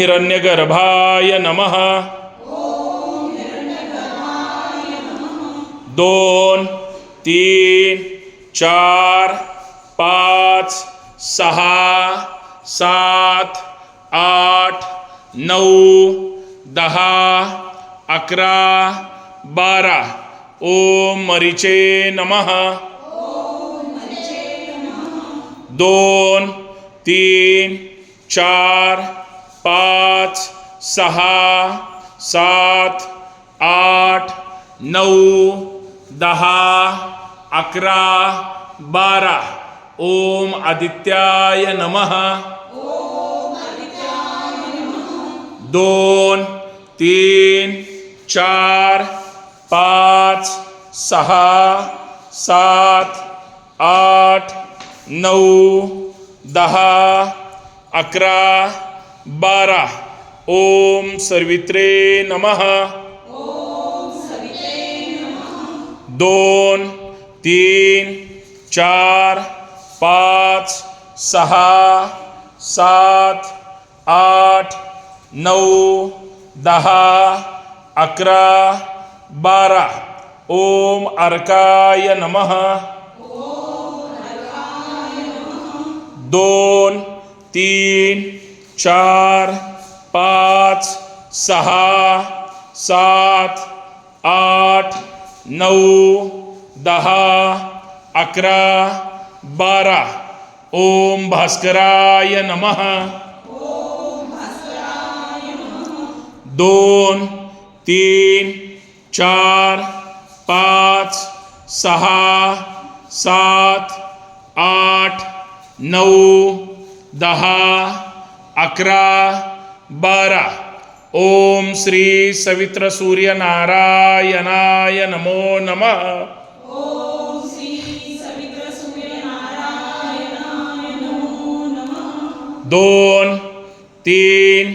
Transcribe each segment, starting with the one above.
हिरण्यगर्भाय नमः। दोन, तीन, चार, पाच, सहा, सात, आठ, नऊ, दहा, अकरा, बारा। ओम मरीचे नमः। दोन, तीन, चार पाच, सहा, सात, आठ नऊ दहा, अकरा, बारा। ओम आदित्याय नमः। दोन, तीन, चार, पाच, सहा, सात, आठ नऊ दहा, अकरा बारा. ओम सर्वित्रे नमः. दोन तीन चार पाच सहा सात आठ नऊ दहा अकरा बारा. ओम अर्काय नमः. दोन तीन चार, पाच, सहा, सात, आठ नऊ दहा, अकरा बारा ओम भास्कराय नमः। दोन, तीन, चार, पाच, सहा, सात, आठ नऊ दहा अकरा बारा। ओम श्री सवित्र सूर्य नारायणाय नमो नमः। दोन तीन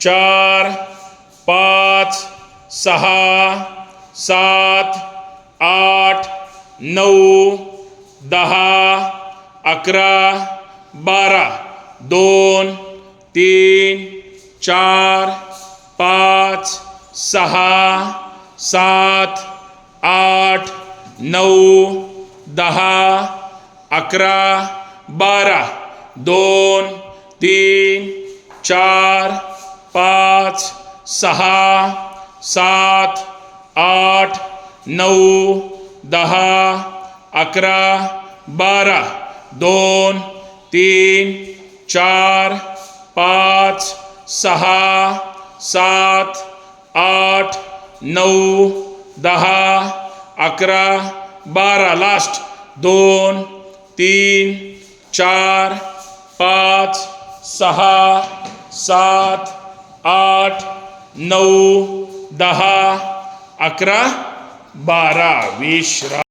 चार पाच सहा सात आठ नऊ दहा अकरा बारा। दोन तीन, चार, पाच, सहा, सात, आठ नऊ दहा, अकरा बारा दोन, तीन, चार, पाच, सहा, सात, आठ नऊ दहा, अकरा बारा दोन, तीन, चार पाच सहा सात आठ नऊ दहा अकरा बारा. लास्ट दोन तीन चार पाच सहा सात आठ नऊ दहा अकरा बारा. विश्रा